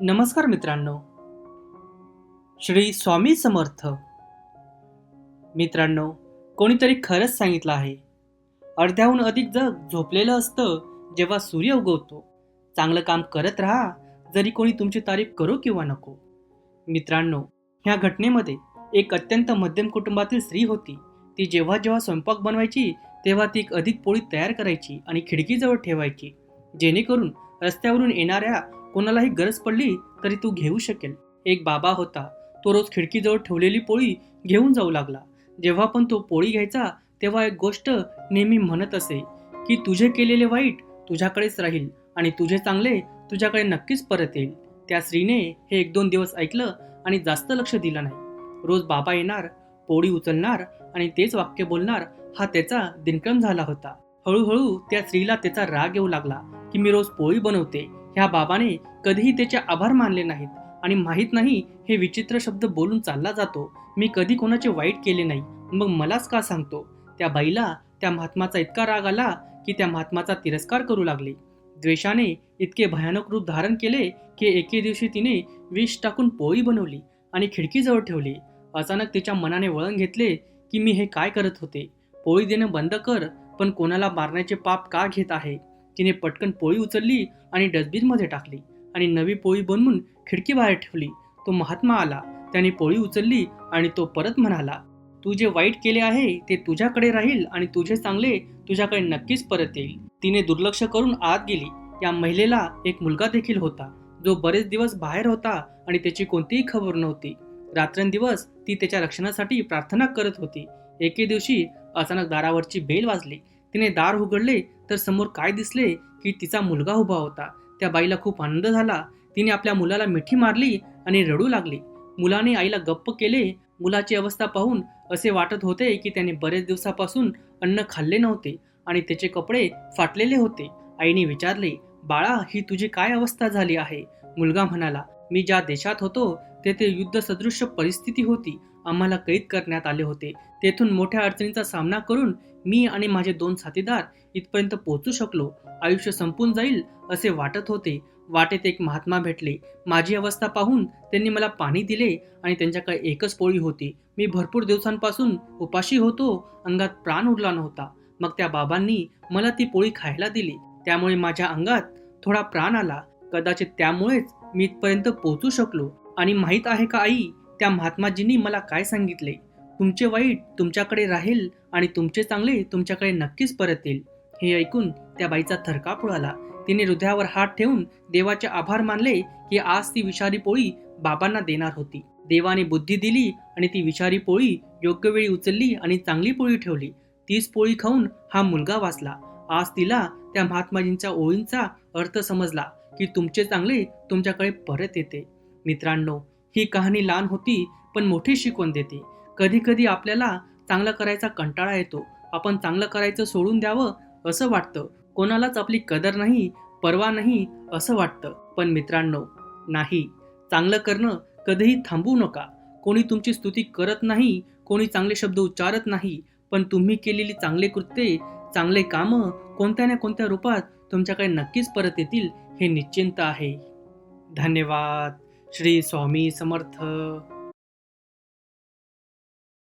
नमस्कार मित्रांनो. श्री स्वामी समर्थ. मित्रांनो कोणीतरी खरंच सांगितलं आहे. अर्ध्याहून अधिक जग झोपलेलं असतं जेव्हा सूर्य उगवतो. चांगलं काम करत राहा जरी कोणी तुमची तारीफ करो किंवा नको. मित्रांनो ह्या घटनेमध्ये एक अत्यंत मध्यम कुटुंबातील स्त्री होती. ती जेव्हा जेव्हा स्वयंपाक बनवायची तेव्हा ती एक अधिक पोळी तयार करायची आणि खिडकीजवळ ठेवायची. जेणेकरून रस्त्यावरून येणाऱ्या कोणालाही गरज पडली तरी तू घेऊ शकेल. एक बाबा होता. तो रोज खिडकीजवळ ठेवलेली पोळी घेऊन जाऊ लागला. जेव्हा पण तो पोळी घ्यायचा तेव्हा एक गोष्ट नेहमी म्हणत असे की तुझे केलेले वाईट तुझ्याकडेच राहील आणि तुझे चांगले तुझ्याकडे नक्कीच परत येईल. त्या स्त्रीने हे एक दोन दिवस ऐकलं आणि जास्त लक्ष दिलं नाही. रोज बाबा येणार पोळी उचलणार आणि तेच वाक्य बोलणार हा त्याचा दिनक्रम झाला होता. हळूहळू त्या स्त्रीला त्याचा राग येऊ लागला की मी रोज पोळी बनवते ह्या बाबाने कधीही त्याचे आभार मानले नाहीत. आणि माहीत नाही हे विचित्र शब्द बोलून चालला जातो. मी कधी कोणाचे वाईट केले नाही. मग मलाच का सांगतो? त्या बाईला त्या महात्माचा इतका राग आला की त्या महात्माचा तिरस्कार करू लागले. द्वेषाने इतके भयानक रूप धारण केले की एके दिवशी तिने विष टाकून पोळी बनवली आणि खिडकीजवळ ठेवली. अचानक तिच्या मनाने वळण घेतले की मी हे काय करत होते? पोळी देणं बंद कर पण कोणाला मारण्याचे पाप का घेत आहे? तिने पटकन पोळी उचलली आणि डस्टबिनमध्ये टाकली आणि नवी पोळी बनवून खिडकी बाहेर ठेवली. तो महात्मा आला. त्याने पोळी उचलली आणि तो परत म्हणाला तू जे वाईट केले आहे ते तुझ्याकडे राहील आणि तुझे चांगले तुझ्याकडे नक्कीच परत येईल. तिने दुर्लक्ष करून आत गेली. या महिलेला एक मुलगा देखील होता जो बरेच दिवस बाहेर होता आणि त्याची कोणतीही खबर नव्हती. रात्रंदिवस ती त्याच्या रक्षणासाठी प्रार्थना करत होती. एके दिवशी अचानक दारावरची बेल वाजली. तिने दार उघडले तर समोर काय दिसले की तिचा मुलगा उभा होता. त्या बाईला खूप आनंद झाला. तिने आपल्या मुलाला मिठी मारली आणि रडू लागली. मुलाने आईला गप्प केले. मुलाची अवस्था पाहून असे वाटत होते की त्याने बरेच दिवसापासून अन्न खाल्ले नव्हते आणि त्याचे कपडे फाटलेले होते. आईने विचारले बाळा ही तुझी काय अवस्था झाली आहे? मुलगा म्हणाला मी ज्या देशात होतो तेथे युद्ध परिस्थिती होती. आम्हाला कैद करण्यात आले होते. तेथून मोठ्या अडचणीचा सामना करून मी आणि माझे दोन साथीदार इथपर्यंत पोहोचू शकलो. आयुष्य संपून जाईल असे वाटत होते. वाटेत एक महात्मा भेटले. माझी अवस्था पाहून त्यांनी मला पाणी दिले आणि त्यांच्याकडे एकच पोळी होती. मी भरपूर दिवसांपासून उपाशी होतो. अंगात प्राण उरला नव्हता. मग त्या बाबांनी मला ती पोळी खायला दिली. त्यामुळे माझ्या अंगात थोडा प्राण आला. कदाचित त्यामुळेच मी इथपर्यंत पोहोचू शकलो आणि माहीत आहे का आई त्या महात्माजींनी मला काय सांगितले? तुमचे वाईट तुमच्याकडे राहील आणि तुमचे चांगले तुमच्याकडे नक्कीच परत येईल. हे ऐकून त्या बाईचा थरकाप उडाला. तिने हृदयावर हात ठेवून देवाचे आभार मानले की आज ती विषारी पोळी बाबांना देणार होती. देवाने बुद्धी दिली आणि ती विषारी पोळी योग्य वेळी उचलली आणि चांगली पोळी ठेवली. तीच पोळी खाऊन हा मुलगा वाचला. आज तिला त्या महात्माजींच्या ओळींचा अर्थ समजला. की तुमचे चांगले तुमच्याकडे परत येते. मित्रांनो ही कहाणी लहान होती पण मोठी शिकवण देते. कधीकधी आपल्याला चांगलं करायचा कंटाळा येतो. आपण चांगलं करायचं सोडून द्यावं असं वाटतं. कोणालाच आपली कदर नाही परवा नाही असं वाटतं. पण मित्रांनो नाही. चांगलं करणं कधीही थांबवू नका. कोणी तुमची स्तुती करत नाही कोणी चांगले शब्द उच्चारत नाही पण तुम्ही केलेली चांगले कृत्ये चांगले कामं कोणत्या ना कोणत्या रूपात तुमच्याकडे नक्कीच परत येतील हे निश्चिंत आहे. धन्यवाद. श्री स्वामी समर्थ.